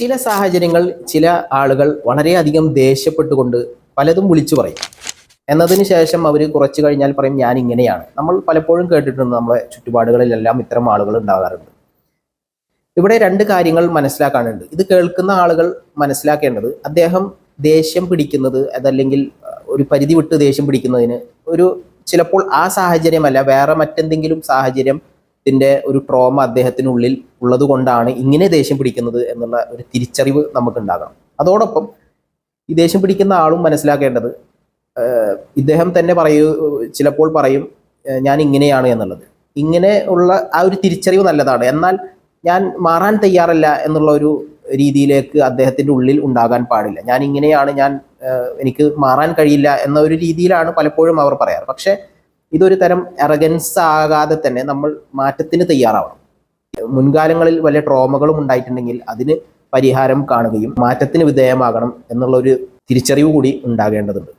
ചില സാഹചര്യങ്ങൾ ചില ആളുകൾ വളരെയധികം ദേഷ്യപ്പെട്ടുകൊണ്ട് പലതും വിളിച്ചു പറയും. എന്നതിന് ശേഷം അവർ കുറച്ച് കഴിഞ്ഞാൽ പറയും ഞാൻ ഇങ്ങനെയാണ്. നമ്മൾ പലപ്പോഴും കേട്ടിട്ടുണ്ട് നമ്മുടെ ചുറ്റുപാടുകളിലെല്ലാം ഇത്തരം ആളുകൾ ഉണ്ടാകാറുണ്ട്. ഇവിടെ രണ്ട് കാര്യങ്ങൾ മനസ്സിലാക്കാനുണ്ട്. ഇത് കേൾക്കുന്ന ആളുകൾ മനസ്സിലാക്കേണ്ടത് അദ്ദേഹം ദേഷ്യം പിടിക്കുന്നത് അതല്ലെങ്കിൽ ഒരു പരിധി വിട്ട് ദേഷ്യം പിടിക്കുന്നതിന് ഒരു ചിലപ്പോൾ ആ സാഹചര്യമല്ല വേറെ മറ്റെന്തെങ്കിലും സാഹചര്യത്തിന്റെ ഒരു ട്രോമ അദ്ദേഹത്തിനുള്ളിൽ ഉള്ളത് കൊണ്ടാണ് ഇങ്ങനെ ദേഷ്യം പിടിക്കുന്നത് എന്നുള്ള ഒരു തിരിച്ചറിവ് നമുക്കുണ്ടാകണം. അതോടൊപ്പം ഈ ദേഷ്യം പിടിക്കുന്ന ആളും മനസ്സിലാക്കേണ്ടത് ഇദ്ദേഹം തന്നെ പറയൂ ചിലപ്പോൾ പറയും ഞാൻ ഇങ്ങനെയാണ് എന്നുള്ളത്. ഇങ്ങനെ ഉള്ള ആ ഒരു തിരിച്ചറിവ് നല്ലതാണ്. എന്നാൽ ഞാൻ മാറാൻ തയ്യാറല്ല എന്നുള്ള ഒരു രീതിയിലേക്ക് അദ്ദേഹത്തിന്റെ ഉള്ളിൽ ഉണ്ടാകാൻ പാടില്ല. ഞാൻ ഇങ്ങനെയാണ് ഞാൻ എനിക്ക് മാറാൻ കഴിയില്ല എന്ന ഒരു രീതിയിലാണ് പലപ്പോഴും അവർ പറയാറ്. പക്ഷെ ഇതൊരു തരം എറഗൻസ് ആകാതെ തന്നെ നമ്മൾ മാറ്റത്തിന് തയ്യാറാവണം. മുൻകാലങ്ങളിൽ വലിയ ട്രോമകളും ഉണ്ടായിട്ടുണ്ടെങ്കിൽ അതിന് പരിഹാരം കാണുകയും മാറ്റത്തിന് വിധേയമാകണം എന്നുള്ള ഒരു തിരിച്ചറിവ് കൂടി ഉണ്ടാകേണ്ടതുണ്ട്.